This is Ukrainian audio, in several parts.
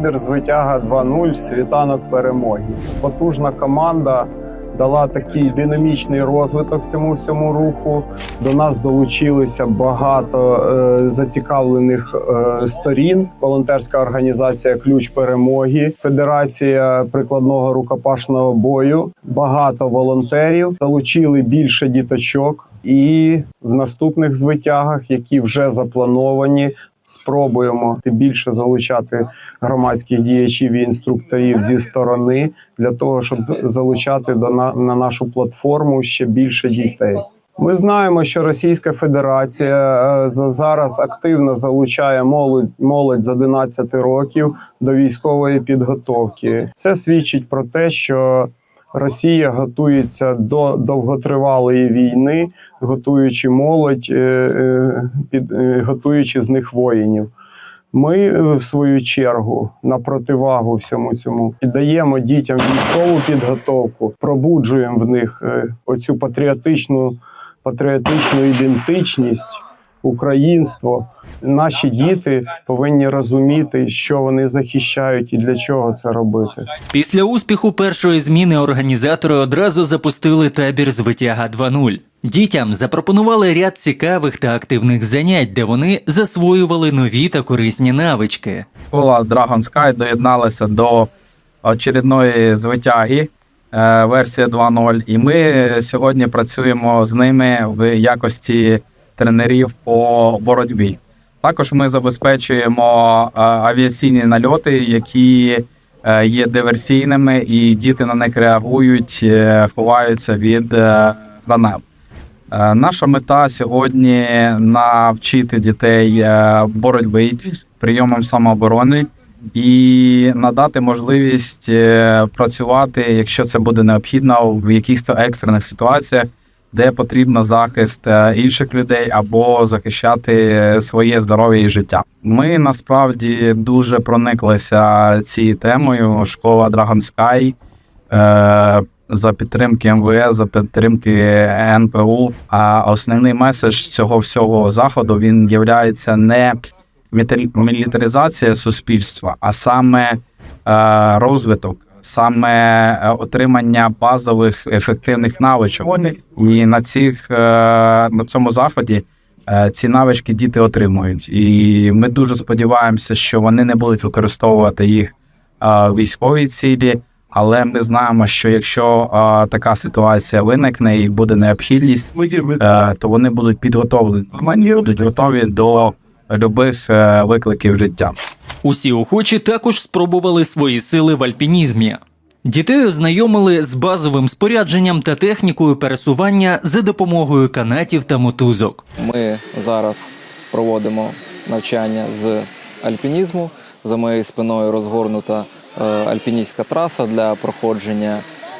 табір з витяга 2.0 світанок перемоги. Потужна команда дала такий динамічний розвиток цьому всьому руху. До нас долучилися багато е, зацікавлених е, сторін. Волонтерська організація Ключ перемоги, Федерація прикладного рукопашного бою. Багато волонтерів залучили більше діточок. І в наступних звитягах, які вже заплановані, спробуємо ти більше залучати громадських діячів і інструкторів зі сторони для того, щоб залучати до на, на нашу платформу ще більше дітей. Ми знаємо, що Російська Федерація е, за- зараз активно залучає молодь, молодь з 11 років до військової підготовки. Це свідчить про те, що Росія готується до довготривалої війни, готуючи молодь, е, е, під, е, готуючи з них воїнів. Ми, в свою чергу, на противагу всьому цьому даємо дітям військову підготовку, пробуджуємо в них оцю патріотичну, патріотичну ідентичність, українство. Наші діти повинні розуміти, що вони захищають і для чого це робити. Після успіху першої зміни організатори одразу запустили табір з витяга 2.0. Дітям запропонували ряд цікавих та активних занять, де вони засвоювали нові та корисні навички. школа Dragon Sky доєдналася до очередної звитяги е, версія 2.0, і ми сьогодні працюємо з ними в якості тренерів по боротьбі. Також ми забезпечуємо е, авіаційні нальоти, які е, є диверсійними, і діти на них реагують, е, ховаються від. Е, Наша мета сьогодні навчити дітей боротьби, прийомам самооборони і надати можливість працювати, якщо це буде необхідно, в якихось екстрених ситуаціях, де потрібно захист е, інших людей або захищати е, своє здоров'я і життя. Ми насправді дуже прониклися цією темою. Школа Dragon Sky. е, за підтримки МВС, за підтримки НПУ. А основний меседж цього всього заходу він являється не мілітаризація суспільства, а саме розвиток, саме е, отримання базових ефективних навичок. І на цих е, на цьому заході. е, Ці навички діти отримують, і ми дуже сподіваємося, що вони не будуть використовувати їх військовій цілі. Але ми знаємо, що якщо е, така ситуація виникне і буде необхідність, е, то вони будуть підготовлені, будуть готові до любих викликів життя. Усі охочі також спробували свої сили в альпінізмі. Дітей ознайомили з базовим спорядженням та технікою пересування за допомогою канатів та мотузок. Ми зараз проводимо навчання з альпінізму. За моєю спиною розгорнута е, альпіністська траса для проходження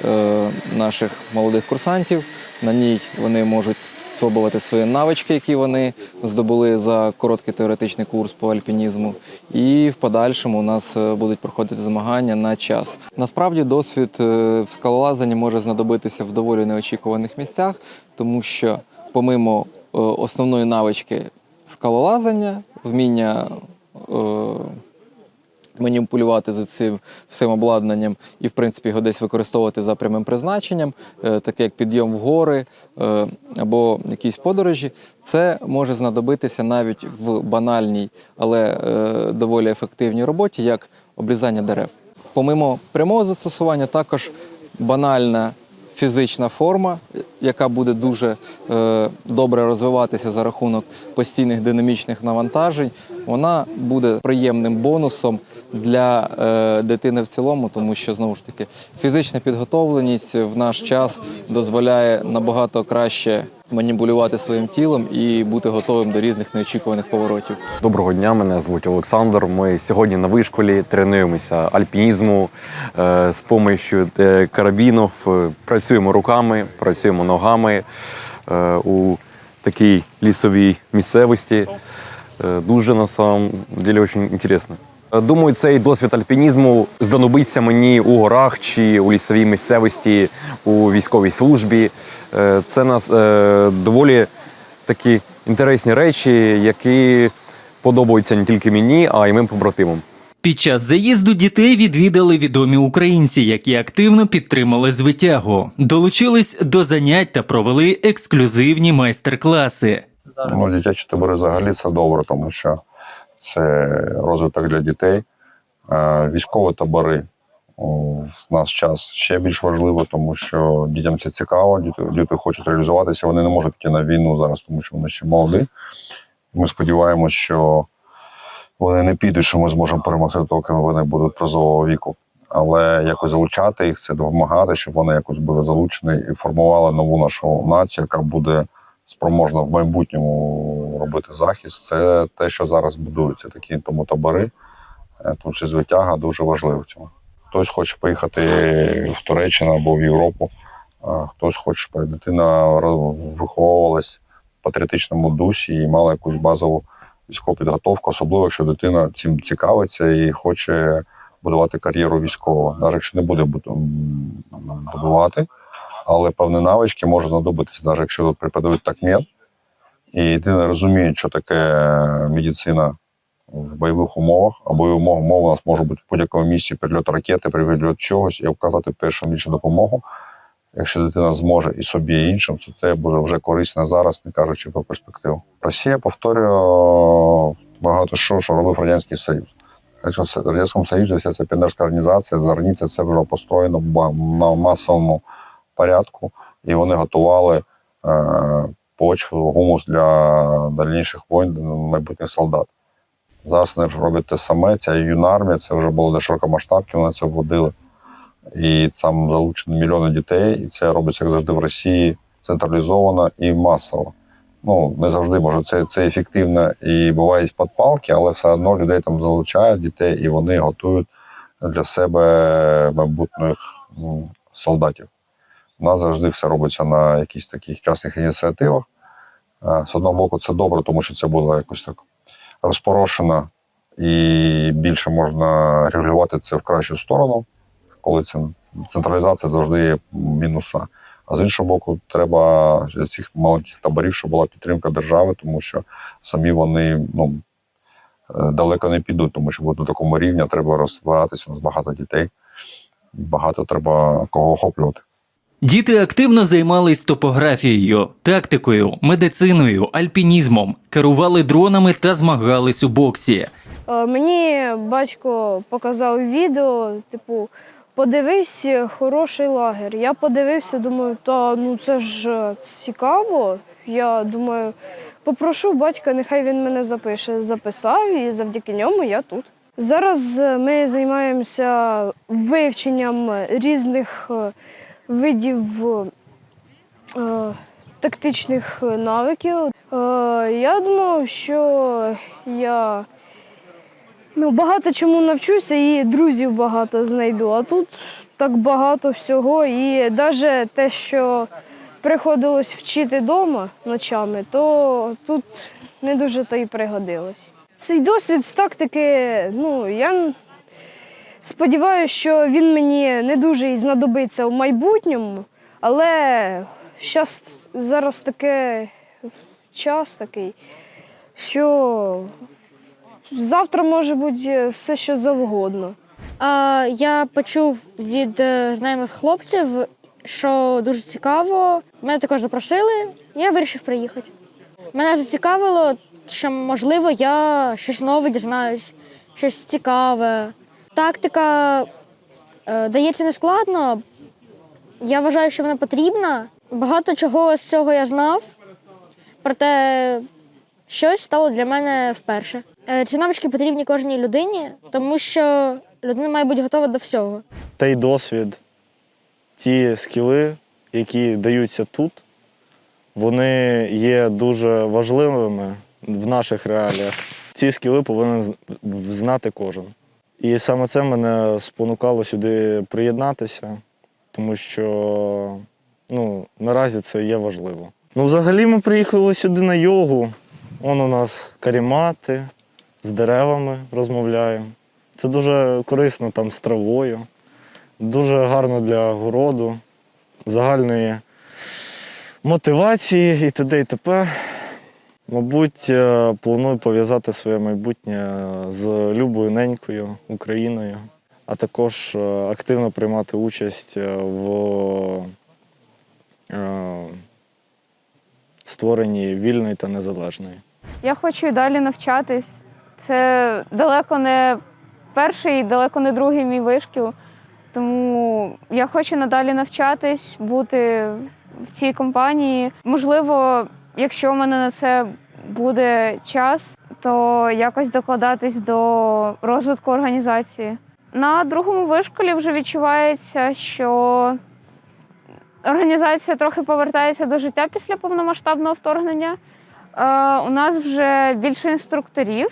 е, наших молодих курсантів. На ній вони можуть спробувати свої навички, які вони здобули за короткий теоретичний курс по альпінізму. І в подальшому у нас е, будуть проходити змагання на час. Насправді досвід е, в скалолазанні може знадобитися в доволі неочікуваних місцях, тому що помимо е, основної навички скалолазання, вміння маніпулювати за цим всім обладнанням і, в принципі, його десь використовувати за прямим призначенням, е, таке як підйом в гори е, або якісь подорожі, це може знадобитися навіть в банальній, але е, доволі ефективній роботі, як обрізання дерев. Помимо прямого застосування, також банальна фізична форма, яка буде дуже е, добре розвиватися за рахунок постійних динамічних навантажень, вона буде приємним бонусом для е, дитини в цілому, тому що знову ж таки фізична підготовленість в наш час дозволяє набагато краще маніпулювати своїм тілом і бути готовим до різних неочікуваних поворотів. Доброго дня, мене звуть Олександр. Ми сьогодні на вишколі тренуємося альпінізму е, з допомогою е, карабінів. Працюємо руками, працюємо ногами е, у такій лісовій місцевості. Е, Дуже на самом деле дуже інтересно. Е, Думаю, цей досвід альпінізму знадобиться мені у горах чи у лісовій місцевості у військовій службі. Е, Це нас е, доволі такі інтересні речі, які подобаються не тільки мені, а й моїм побратимам. Під час заїзду дітей відвідали відомі українці, які активно підтримали звитягу, долучились до занять та провели ексклюзивні майстер-класи. Ну, дитячі табори взагалі це добре, тому що це розвиток для дітей. Е, Військові табори в наш час ще більш важливо, тому що дітям це цікаво, діти, хочуть реалізуватися, вони не можуть піти на війну зараз, тому що вони ще молоді. Ми сподіваємося, що вони не підуть, що ми зможемо перемогти, доки вони будуть призового віку. Але якось залучати їх, це допомагати, щоб вони якось були залучені і формували нову нашу націю, яка буде спроможна в майбутньому робити захист. Це те, що зараз будується. Такі тому табори. Е, Тут ще звитяга дуже важливо в цьому. Хтось хоче поїхати в Туреччину або в Європу, а хтось хоче, щоб дитина виховувалась в патріотичному дусі і мала якусь базову військову підготовку, особливо якщо дитина цим цікавиться і хоче будувати кар'єру військового, навіть якщо не буде будувати, але певні навички можуть знадобитися, навіть якщо тут преподавати такмет, і дитина розуміє, що таке медицина в бойових умовах, а бойові умови умови у нас може бути в будь-якому місці прильот ракети, прильот чогось, і оказати першу медичну допомогу. Якщо дитина зможе і собі, і іншим, то це буде вже корисно зараз, не кажучи про перспективу. Росія повторює багато що, що робив Радянський Союз. В Радянському Союзі вся ця піонерська організація, Зарниця, це було построєно на масовому порядку, і вони готували е, почву, гумус для дальніших воїн, майбутніх солдат. Зараз вони роблять те саме, ця юна армія, це вже було до широкомасштабки, вони це вводили. І там залучені мільйони дітей, і це робиться, як завжди, в Росії централізовано і масово. Ну, не завжди, може, це, це ефективно і буває з підпалки, але все одно людей там залучають дітей, і вони готують для себе майбутніх солдатів. У нас завжди все робиться на якихось таких частних ініціативах. Е, З одного боку, це добре, тому що це було якось так розпорошено і більше можна регулювати це в кращу сторону, коли це централізація завжди є мінуса. А з іншого боку, треба з цих маленьких таборів, щоб була підтримка держави, тому що самі вони ну, е, далеко не підуть, тому що на такому рівні, треба розбиратися, у нас багато дітей, багато треба кого охоплювати. Діти активно займались топографією, тактикою, медициною, альпінізмом, керували дронами та змагались у боксі. Е, Мені батько показав відео, типу, подивись, хороший лагер. Я подивився, думаю, та ну це ж е, цікаво. Я думаю, попрошу батька, нехай він мене запише. Записав і завдяки ньому я тут. Зараз е, ми займаємося вивченням різних видів е, тактичних навиків. Е, Я думав, що я Ну, багато чому навчуся і друзів багато знайду. А тут так багато всього. І навіть те, що приходилось вчити вдома ночами, то тут не дуже то й пригодилось. Цей досвід з тактики, ну, я сподіваюся, що він мені не дуже і знадобиться в майбутньому, але щас, зараз таке час такий, що Завтра може бути все, що завгодно. А, я почув від е, знайомих хлопців, що дуже цікаво. Мене також запросили, я вирішив приїхати. Мене зацікавило, що можливо я щось нове дізнаюсь, щось цікаве. Тактика е, дається нескладно. Я вважаю, що вона потрібна. Багато чого з цього я знав, проте щось стало для мене вперше. Е, Ці навички потрібні кожній людині, тому що людина має бути готова до всього. той досвід, ті скіли, які даються тут, вони є дуже важливими в наших реаліях. Ці скіли повинен знати кожен. І саме це мене спонукало сюди приєднатися, тому що ну, наразі це є важливо. Ну, взагалі ми приїхали сюди на йогу. Он у нас карімати, з деревами розмовляємо. Це дуже корисно там з травою, дуже гарно для городу, загальної мотивації і т.д. і т.п. Мабуть, е, планую пов'язати своє майбутнє з любою ненькою Україною, а також е, активно приймати участь е, в створенні вільної та незалежної. Я хочу і далі навчатись. Це далеко не перший, далеко не другий мій вишкіл. Тому я хочу надалі навчатись, бути в цій компанії. Можливо, якщо у мене на це буде час, то якось докладатись до розвитку організації. На другому вишколі вже відчувається, що організація трохи повертається до життя після повномасштабного вторгнення. Е, у нас вже більше інструкторів,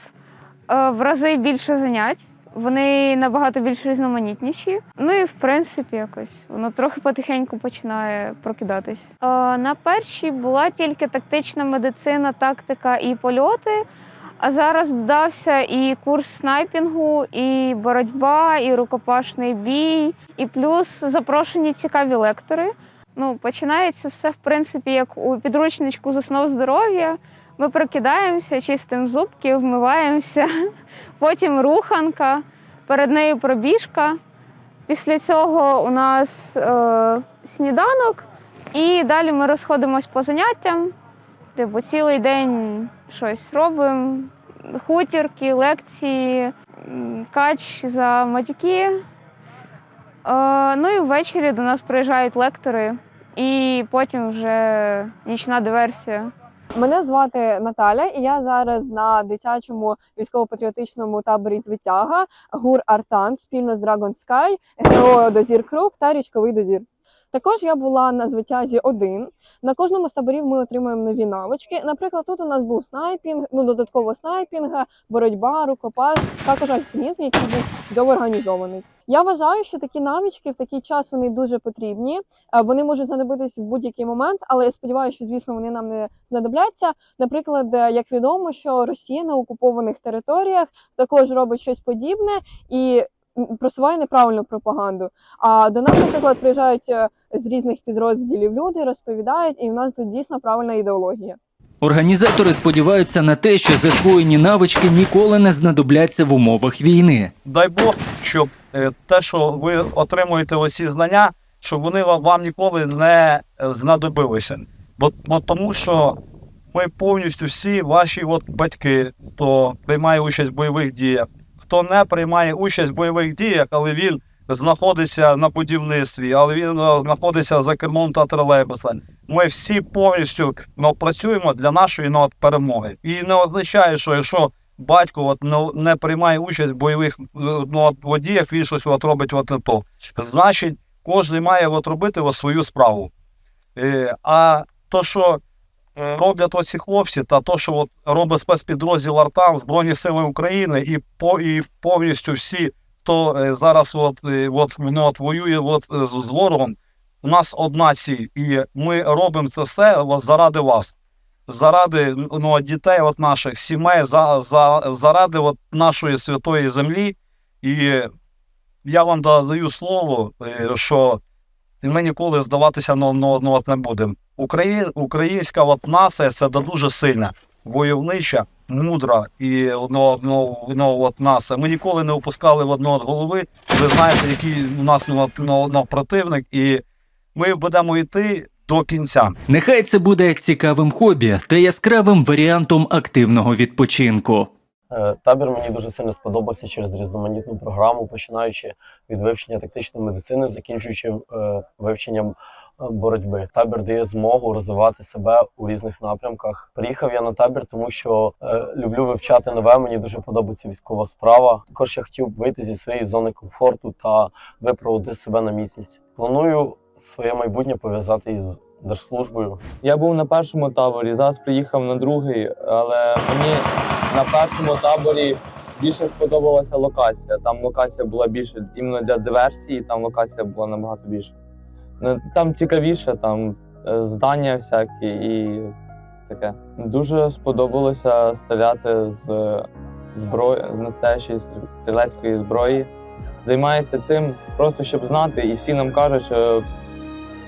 е, в рази більше занять. Вони набагато більш різноманітніші. Ну і в принципі, якось воно трохи потихеньку починає прокидатись. Е, на першій була тільки тактична медицина, тактика і польоти. А зараз додався і курс снайпінгу, і боротьба, і рукопашний бій, і плюс запрошені цікаві лектори. Ну, починається все, в принципі, як у підручничку з основ здоров'я. Ми прокидаємося, чистимо зубки, вмиваємося, потім руханка, перед нею пробіжка. Після цього у нас е, сніданок, і далі ми розходимось по заняттям. Типу, цілий день щось робимо. Хутірки, лекції, кач за матюки. Е, ну і ввечері до нас приїжджають лектори, і потім вже нічна диверсія. Мене звати Наталя, і я зараз на дитячому військово-патріотичному таборі звитяга ГУР Артан спільно з Dragon Sky, ГРО Дозір Круг та річковий дозір. Також я була на звитязі 1. На кожному з таборів ми отримуємо нові навички. Наприклад, тут у нас був снайпінг, ну додатково снайпінга, боротьба, рукопаш, також альпінізм, який був чудово організований. Я вважаю, що такі навички в такий час вони дуже потрібні. Е, Вони можуть знадобитись в будь-який момент, але я сподіваюся, що звісно вони нам не знадобляться. Наприклад, е, як відомо, що Росія на окупованих територіях також робить щось подібне і просуває неправильну пропаганду. А до нас, наприклад, приїжджають е, з різних підрозділів люди, розповідають, і в нас тут дійсно правильна ідеологія. Організатори сподіваються на те, що засвоєні навички ніколи не знадобляться в умовах війни. дай Бог, щоб е, те, що ви отримуєте оці знання, щоб вони вам, вам ніколи не е, знадобилися. Бо, бо тому що ми повністю всі ваші от батьки, хто приймає участь в бойових діях, хто не приймає участь в бойових діях, але він знаходиться на будівництві, але він е, знаходиться за кермом та тролейбуса. Ми всі повністю ну, працюємо для нашої ну, перемоги. І не означає, що якщо батько от, не, не приймає участь в бойових е, ну, от, він щось от, робить от, не то. Значить, кожен має от, робити от, свою справу. Е, а то, що роблять оці хлопці, та то, що от, робить спецпідрозділ Артан, Збройні Сили України і, по, і повністю всі, хто е, зараз от, е, от, от, воює от, е, з, з ворогом, у нас одна ціль, і ми робимо це все заради вас. Заради ну, дітей от наших сімей, за, за, заради от нашої святої землі. І я вам даю слово, е, що ми ніколи здаватися ну, ну, ну, от не будемо. Україн, українська от нація це дуже сильна, войовнича, мудра і ну, ну, ну, от нація. Ми ніколи не опускали в одного голови. Ви знаєте, який у нас ну, противник, і ми будемо йти до кінця. Нехай це буде цікавим хобі та яскравим варіантом активного відпочинку. Е, Табір мені дуже сильно сподобався через різноманітну програму, починаючи від вивчення тактичної медицини, закінчуючи е, вивченням е, боротьби. Табір дає змогу розвивати себе у різних напрямках. Приїхав я на табір, тому що люблю вивчати нове. Мені дуже подобається військова справа. Також я хотів вийти зі своєї зони комфорту та випробувати себе на міцність. Планую своє майбутнє пов'язати із держслужбою. Я був на першому таборі, зараз приїхав на другий, але мені на першому таборі більше сподобалася локація. Там локація була більше іменно для диверсії, там локація була набагато більше. Ну, Там цікавіше, там е, здання всякі і таке. Дуже сподобалося стріляти з зброї, з настоящої стрілецької зброї. Займаюся цим просто щоб знати, і всі нам кажуть, що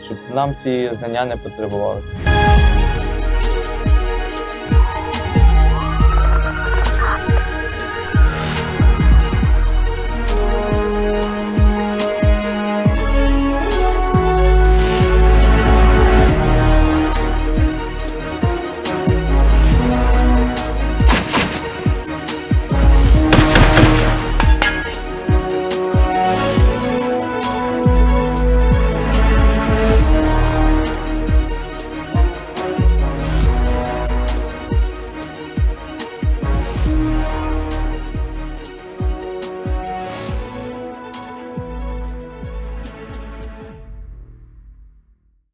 щоб нам ці знання не потребували.